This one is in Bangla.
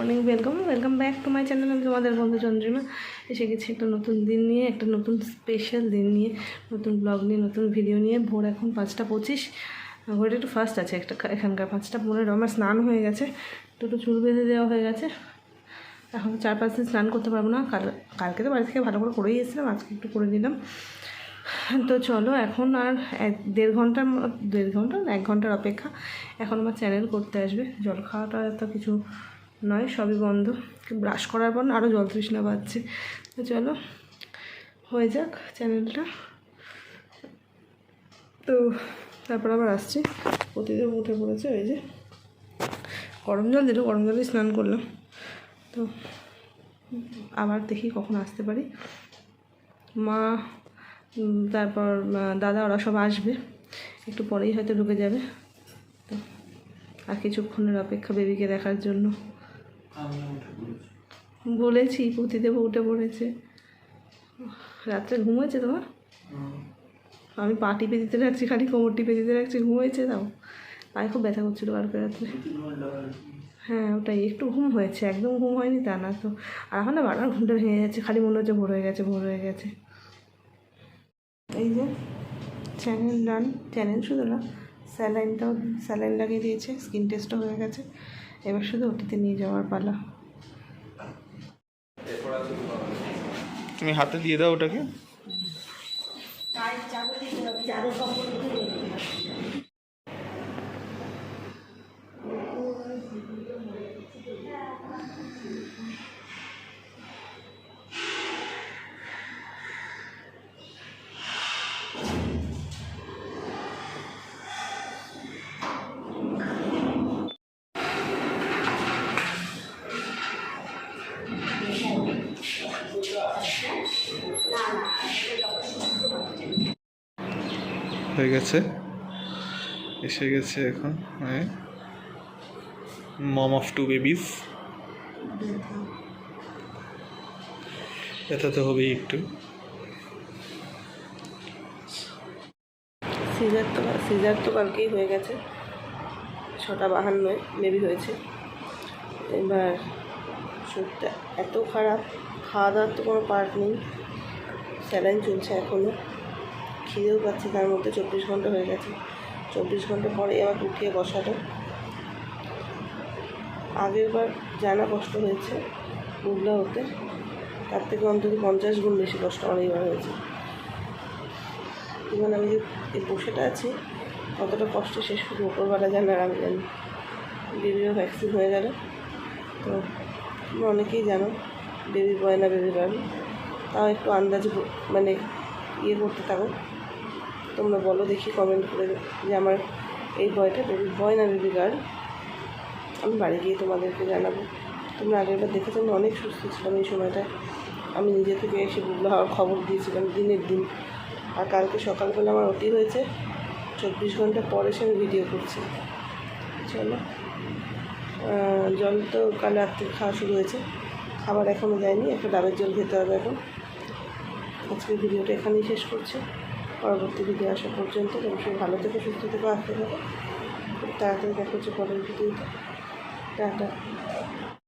Morning welcome welcome back to my channel আমি তোমাদের বন্ধু চন্দ্রিমা। এসে গেছি একটা নতুন দিন নিয়ে, একটা নতুন স্পেশাল দিন নিয়ে, নতুন ব্লগ নিয়ে, নতুন ভিডিও নিয়ে। ভোর এখন পাঁচটা পঁচিশ। ঘড়িটা একটু ফার্স্ট আছে, একটা এখানকার পাঁচটা পনেরো। আমার স্নান হয়ে গেছে। দুটো চুল বেঁধে দেওয়া হয়ে গেছে। এখন চার পাঁচ দিন স্নান করতে পারব না। কাল কালকে তো বাড়ি থেকে ভালো করে করেই এসেছিলাম, আজকে একটু করে দিলাম তো চলো, এখন আর এক দেড় ঘণ্টার দেড় ঘণ্টা এক ঘণ্টার অপেক্ষা। এখন আমার চ্যানেল করতে আসবে। জল খাওয়াটা তো কিছু নয়, সবই বন্ধ। ব্রাশ করার পর আরও জল তৃষ্ণা পাচ্ছে। তো চলো, হয়ে যাক চ্যানেলটা। তো তারপর আবার আসছি। প্রতিদিন উঠে পড়েছে ওই যে। গরম জল দিল, গরম জলেই স্নান করলাম। তো আবার দেখি কখন আসতে পারি। মা তারপর দাদা ওরা সব আসবে। একটু পরেই হয়তো ঢুকে যাবে। তো আর কিছুক্ষণের অপেক্ষা বেবিকে দেখার জন্য। বলেছি পুঁতিদেব উঠে পড়েছে রাত্রে ঘুম হয়েছে তোমার? আমি পা টিপে দিতে রাখছি, খালি কোমর টিপে দিতে রাখছি, ঘুম হয়েছে তাও। পায়ে খুব ব্যথা করছিল কালকে রাত্রে। হ্যাঁ ওটাই, একটু ঘুম হয়েছে, একদম ঘুম হয়নি তা না তো। আর এখন না বারবার ঘুমটা ভেঙে যাচ্ছে, খালি মনে হচ্ছে ভোর হয়ে গেছে, ভোর হয়ে গেছে। এই যে চ্যানেল রান চ্যানেল শুধু না স্যালাইনটাও স্যালাইন লাগিয়ে দিয়েছে স্কিন টেস্টও হয়ে গেছে। এবার শুধু ওটিতে নিয়ে যাওয়ার পালা। তুমি হাতে দিয়ে দাও ওটাকে। হয়ে গেছে। এসে গেছে এখন হ্যাঁ। মম অফ টু বেবিস ব্যথা তো হবেই একটু। সিজার তো সিজার তো কালকেই হয়ে গেছে। ছটা বাহান্নয় বেবি হয়েছে। এবার শরীরটা এত খারাপ খাওয়া দাওয়ার তো কোনো পার্ট নেই। স্যালাইন চলছে এখনও খিদেও পাচ্ছে, তার মধ্যে চব্বিশ ঘণ্টা হয়ে গেছে। চব্বিশ ঘণ্টা পরে আবার উঠিয়ে বসাটা আগের বার জানা কষ্ট হয়েছে বুগলা হতে, তার থেকে অন্তত পঞ্চাশ গুণ বেশি কষ্ট এইবার হয়েছে। ইভেন আমি যে এই বসেটা আছি, কতটা কষ্ট শেষ করব ওপরবেলা জানার আমি জানি। বেবিরও ভ্যাকসিন হয়ে গেল। তো অনেকেই জানো, বেবি বয় না বেবি গার্ল তাও একটু আন্দাজ মানে ইয়ে করতে থাকো। তোমরা বলো, দেখি কমেন্ট করে যে আমার এই বয়টা বেবি বয় না বেবি গার্ল আমি বাড়ি গিয়ে তোমাদেরকে জানাব। তোমরা আগেরবার দেখেছ, আমি অনেক সুস্থ ছিলাম এই সময়টা আমি নিজে থেকে এসে বুগলা হওয়ার খবর দিয়েছিলাম দিনের দিন। আর কালকে সকালবেলা আমার ওটি হয়েছে। চব্বিশ ঘণ্টা পরে এসে আমি ভিডিও করছি। চলো। জল তো কাল রাত্রে খাওয়া শুরু হয়েছে। খাবার এখনও দেয়নি, একটা ডাবের জল খেতে হবে এখন। আজকের ভিডিওটা এখানেই শেষ করছি। পরবর্তী ভিডিও আসা পর্যন্ত। অবশ্যই ভালো থেকে, সুস্থ থেকে, আসতে হবে তাড়াতাড়ি দেখা হচ্ছে পরের ভিডিওতে টাটা।